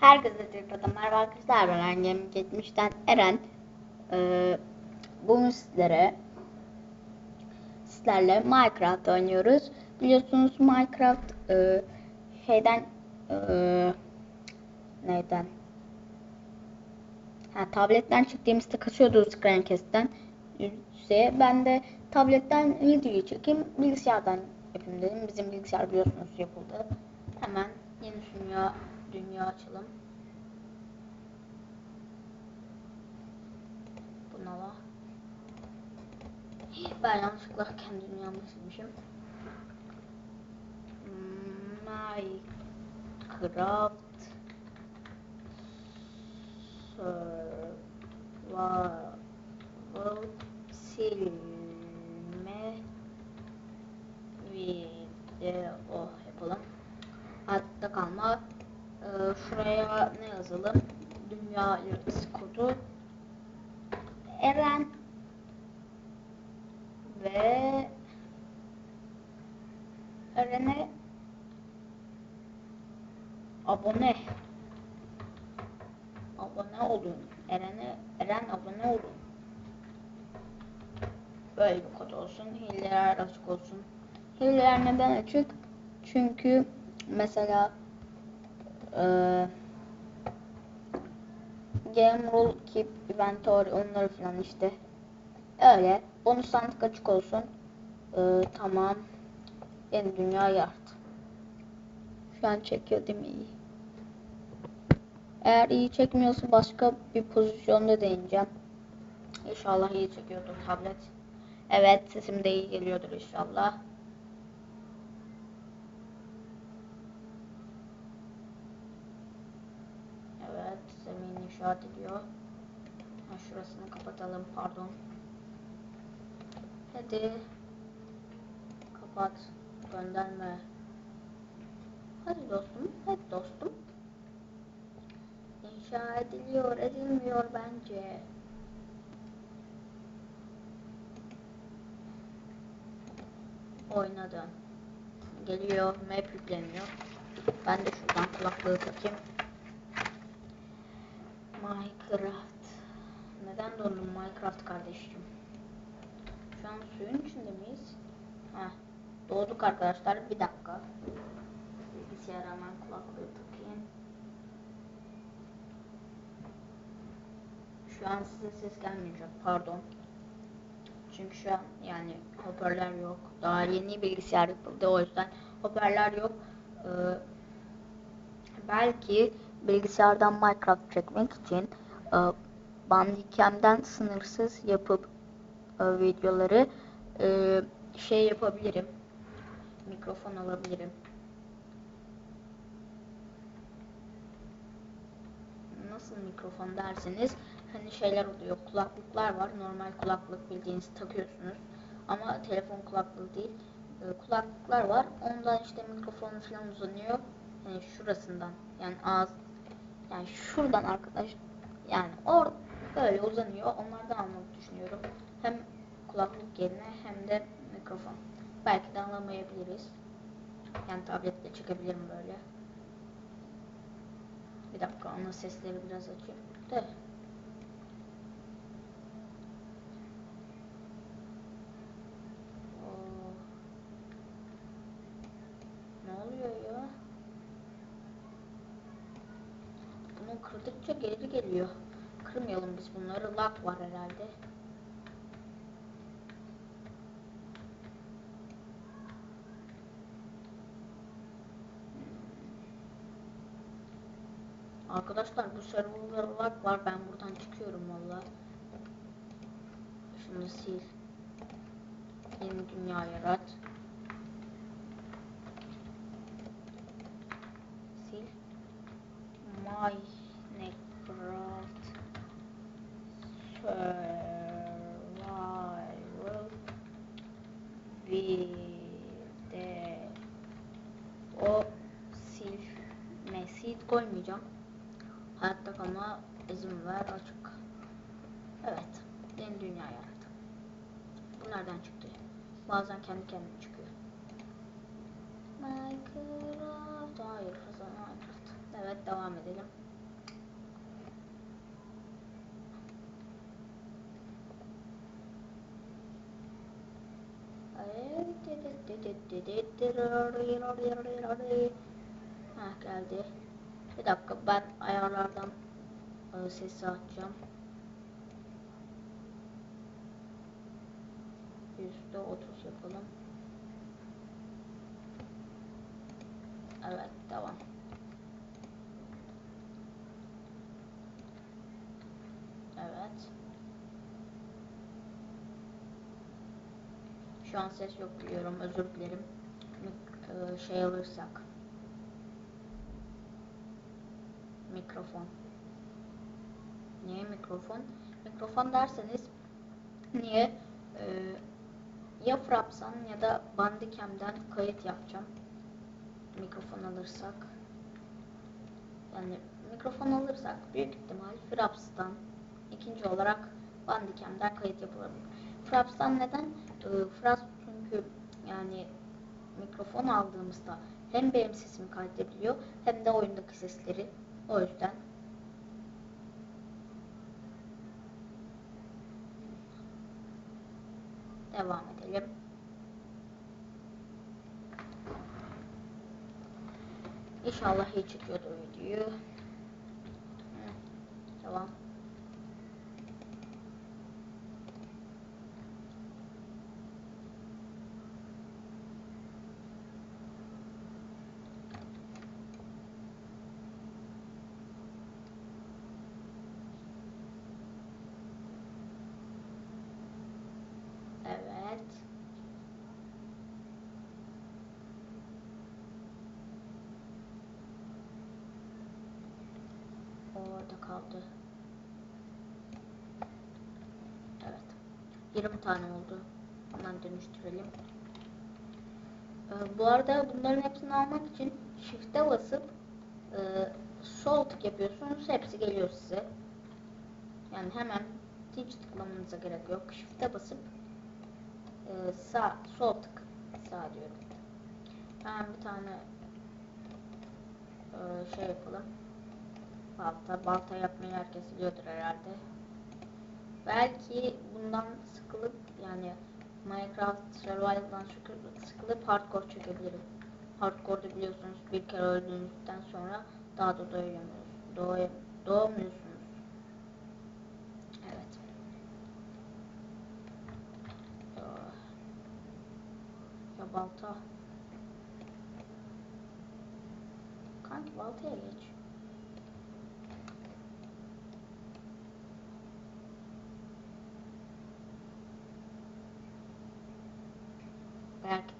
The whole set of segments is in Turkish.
Herkese tekrardan merhaba arkadaşlar ben Engem 70'ten Eren ee, Bugün sizlere Sizlerle Minecraft oynuyoruz. Biliyorsunuz Minecraft ee, Şeyden ee, Neyden? Ha, Tabletten çıktığımızda kasıyordu Screencast'ten yüzeye. Ben de tabletten videoyu çekeyim bilgisayardan yapayım dedim. Bizim bilgisayar biliyorsunuz yapıldı. Hemen yeni dünya, açalım Bunala. Ben yanlışlıkla kendi dünyamı silmişim. Minecraft Survival silme video yapalım. Hatta kalma. Ee, şuraya ne yazalım? Dünya yıldız kodu Eren ve Eren'e abone abone olun. Eren'e Eren abone olun. Böyle bir kod olsun. Hileler açık olsun. Hileler neden açık? Çünkü mesela eee Game Rule Keep Inventory onları falan işte. Öyle. Bonus sandık açık olsun. Ee, tamam. Yeni dünya yart. Şu an çekiyor değil mi iyi? Eğer iyi çekmiyorsa başka bir pozisyonda deneyeceğim. İnşallah iyi çekiyordur tablet. Evet sesim de iyi geliyordur inşallah. Evet zemin inşaat ediyor. Ha, şurasını kapatalım pardon. Hadi. Kapat. Gönderme. Hadi dostum. Hadi dostum. İnşa ediliyor. Edilmiyor bence. Oynadım. Geliyor. Map yükleniyor. Ben de şuradan kulaklığı takayım. Minecraft. Neden dondum Minecraft kardeşim? Şu an suyun içinde miyiz? Heh. Doğduk arkadaşlar. Bir dakika. Bilgisayara hemen kulaklığı takayım. Şu an size ses gelmeyecek. Pardon. Çünkü şu an yani hoparlör yok. Daha yeni bilgisayar yapıldı. O yüzden hoparlör yok. Ee, belki bilgisayardan Minecraft çekmek için e, Bandicam'den sınırsız yapıp e, videoları e, şey yapabilirim. Mikrofon alabilirim. Nasıl mikrofon derseniz hani şeyler oluyor. Kulaklıklar var. Normal kulaklık bildiğiniz takıyorsunuz. Ama telefon kulaklığı değil. E, kulaklıklar var. Ondan işte mikrofon falan uzanıyor. Yani şurasından. Yani ağız yani şuradan arkadaş yani or böyle uzanıyor. Onlardan almayı düşünüyorum. Hem kulaklık yerine hem de mikrofon. Belki de alamayabiliriz. Yani tabletle çekebilirim böyle. Bir dakika ana sesleri biraz açayım. De. Oo. Ne oluyor ya? Bunu kırdıkça geri geliyor. Kırmayalım biz bunları. Lag var herhalde. Arkadaşlar bu serverda lag var. Ben buradan çıkıyorum valla. Şunu sil. Yeni dünya yarat. Sil. Minecraft video silme sil koymayacağım. Hayatta kalma izin ver açık. Evet. Yeni dünya yarattım. Bu nereden çıktı? Bazen kendi kendine çıkıyor. Minecraft. Hayır. Minecraft. Evet devam edelim. Heh geldi. Bir dakika ben ayarlardan e, sesi açacağım. Yüzde otuz yapalım. Evet devam. Evet. Şu an ses yok biliyorum özür dilerim. E, şey alırsak. Mikrofon. Niye mikrofon? Mikrofon derseniz niye e, ya Fraps'tan ya da Bandicam'den kayıt yapacağım. Mikrofon alırsak. Yani mikrofon alırsak büyük ihtimal Fraps'tan ikinci olarak Bandicam'den kayıt yapılabilir. Fraps'tan neden? E, Fraps çünkü yani mikrofon aldığımızda hem benim sesimi kaydedebiliyor hem de oyundaki sesleri. O yüzden devam edelim. İnşallah iyi çıkıyordur videoyu. Hı, Devam. Evet. Orada kaldı. Evet. 20 tane oldu. Hemen dönüştürelim. Ee, bu arada bunların hepsini almak için shift'e basıp e, sol tık yapıyorsunuz. Hepsi geliyor size. Yani hemen hiç tıklamanıza gerek yok. Shift'e basıp e, sağ, sol tık sağ diyorum. Hemen bir tane e, şey yapalım. Balta, balta yapmayı herkes biliyordur herhalde. Belki bundan sıkılıp yani Minecraft Survival'dan sıkılıp, hardcore çekebilirim. Hardcore'da biliyorsunuz bir kere öldüğünüzden sonra daha da doyamıyorsunuz. Doğ, doğmuyorsunuz. Evet. Ya balta. Kanki baltaya geç.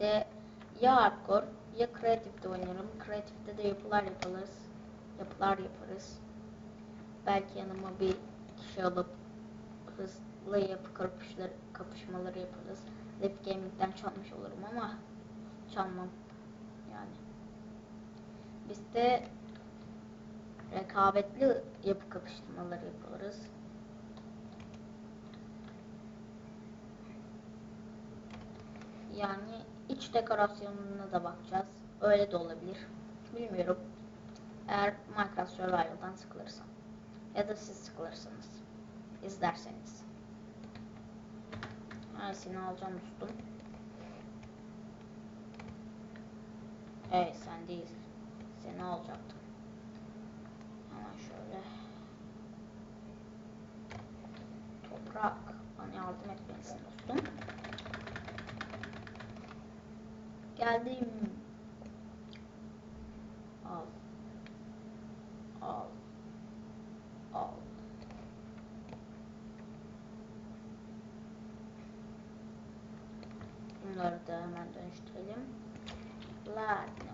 De ya hardcore ya kreatifte oynarım. Kreatifte de yapılar yaparız. Yapılar yaparız. Belki yanıma bir kişi alıp hızlı yapı kapışmaları, kapışmaları yaparız. Left Gaming'den çalmış olurum ama çalmam. Yani. Biz de rekabetli yapı kapışmaları yaparız. Yani iç dekorasyonuna da bakacağız. Öyle de olabilir. Bilmiyorum. Eğer Minecraft Survival'dan sıkılırsam. Ya da siz sıkılırsanız. izlerseniz. Ha, seni alacağım dostum. Hey sen değil. Seni alacaktım. Hemen şöyle. Toprak. Bana yardım etmelisin dostum. Geldim. Al. Al. Al. Bunları da hemen dönüştürelim. Lanet.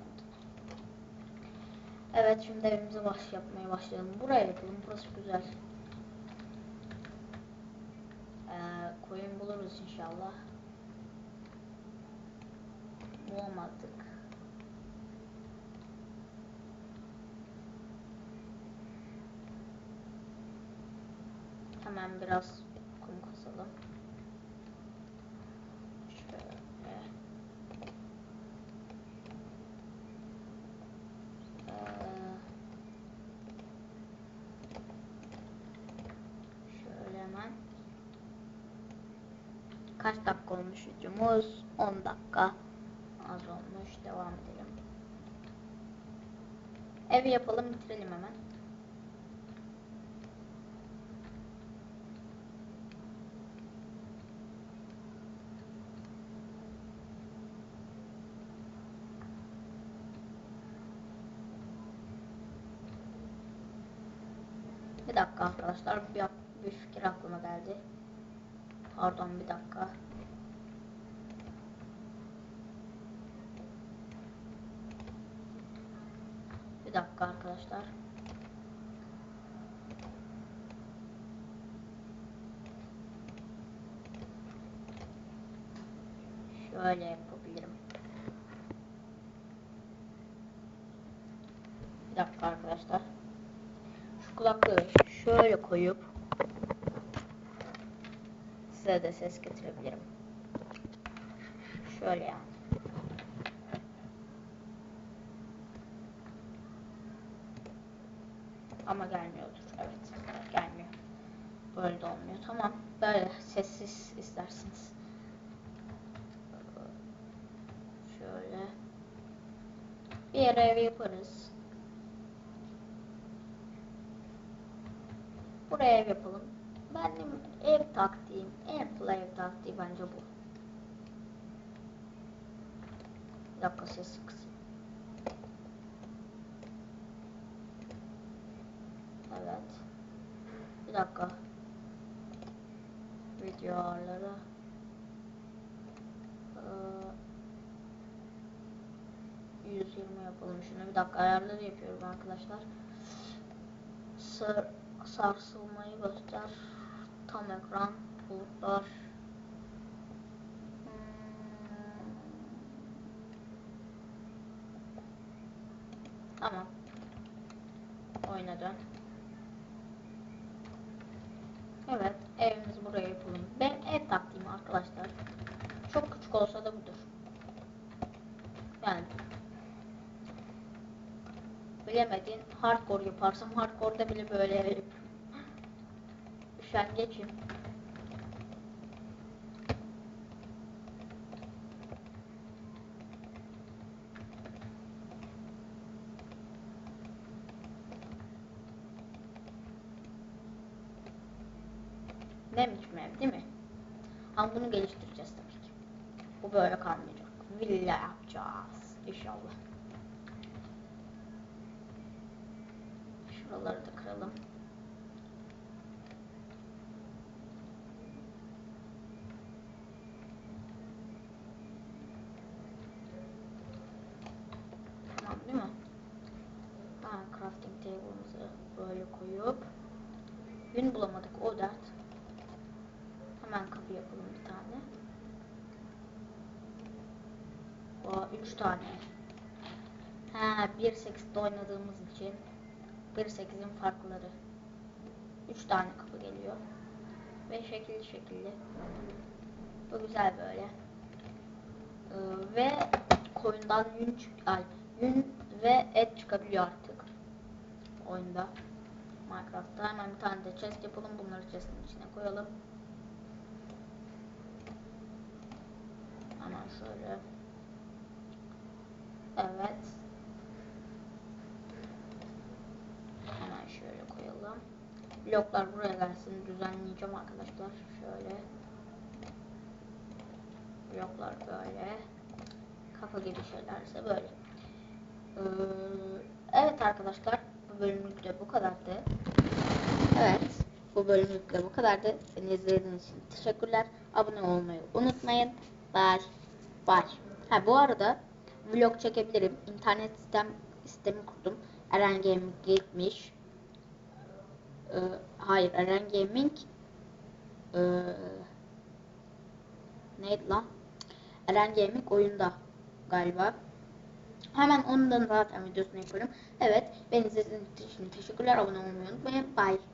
Evet şimdi evimize baş yapmaya başlayalım. Buraya yapalım. Burası güzel. Ee, koyun buluruz inşallah. Bulamadık. Hemen biraz kum kasalım. Şöyle. Ee, şöyle hemen. Kaç dakika olmuş videomuz? 10 dakika. Olmuş. Devam edelim. Ev yapalım bitirelim hemen. Bir dakika arkadaşlar bir, bir fikir aklıma geldi. Pardon bir dakika. Bir dakika arkadaşlar. Şöyle yapabilirim. Bir dakika arkadaşlar. Şu kulaklığı şöyle koyup size de ses getirebilirim. Şöyle yani. Ama gelmiyordur. Evet. Gelmiyor. Böyle de olmuyor. Tamam. Böyle sessiz isterseniz. Şöyle. Bir yere ev yaparız. Buraya ev yapalım. Benim ev taktiğim, en kolay ev taktiği bence bu. Bir dakika kısayım. Evet. Bir dakika. Video ağırları. Ee, 120 yapalım şunu. Bir dakika ayarları yapıyorum arkadaşlar. Sar, sarsılmayı göster. Tam ekran. Bulutlar. Hmm. Tamam. Oyuna dön. Evet, evimizi buraya yapalım. Ben ev taktiğim arkadaşlar. Çok küçük olsa da budur. Yani bilemedin hardcore yaparsam hardcore'da bile böyle yapıyorum. Üşengecim. Ne biçim ev değil mi? Ama bunu geliştireceğiz tabii ki. Bu böyle kalmayacak. Villa yapacağız inşallah. Şuraları da kıralım. Tamam değil mi? Ha, crafting table'ımızı böyle koyup Gün bulamadık o dert. Hemen kapı yapalım bir tane. Aa, üç tane. Ha, 1.8'de oynadığımız için 1.8'in farkları. Üç tane kapı geliyor. Ve şekilli şekilli. Bu güzel böyle. Ee, ve koyundan yün, çık ay, yün ve et çıkabiliyor artık. Oyunda. Minecraft'ta hemen bir tane de chest yapalım. Bunları chest'in içine koyalım. Hemen şöyle. Evet. Hemen şöyle koyalım. Bloklar buraya gelsin. Düzenleyeceğim arkadaşlar. Şöyle. Bloklar böyle. Kafa gibi şeylerse böyle. Ee, evet arkadaşlar. Bu bölümlük de bu kadardı. Evet. Bu bölümlük de bu kadardı. Beni izlediğiniz için teşekkürler. Abone olmayı unutmayın. Bye. Bye. Ha bu arada vlog çekebilirim. İnternet sistem sistemi kurdum. Eren Gaming gitmiş. Ee, hayır Eren Gaming ee, neydi lan? Eren Gaming oyunda galiba. Hemen ondan zaten videosunu yaparım. Evet, beni izlediğiniz için teşekkürler. Abone olmayı unutmayın. Bye.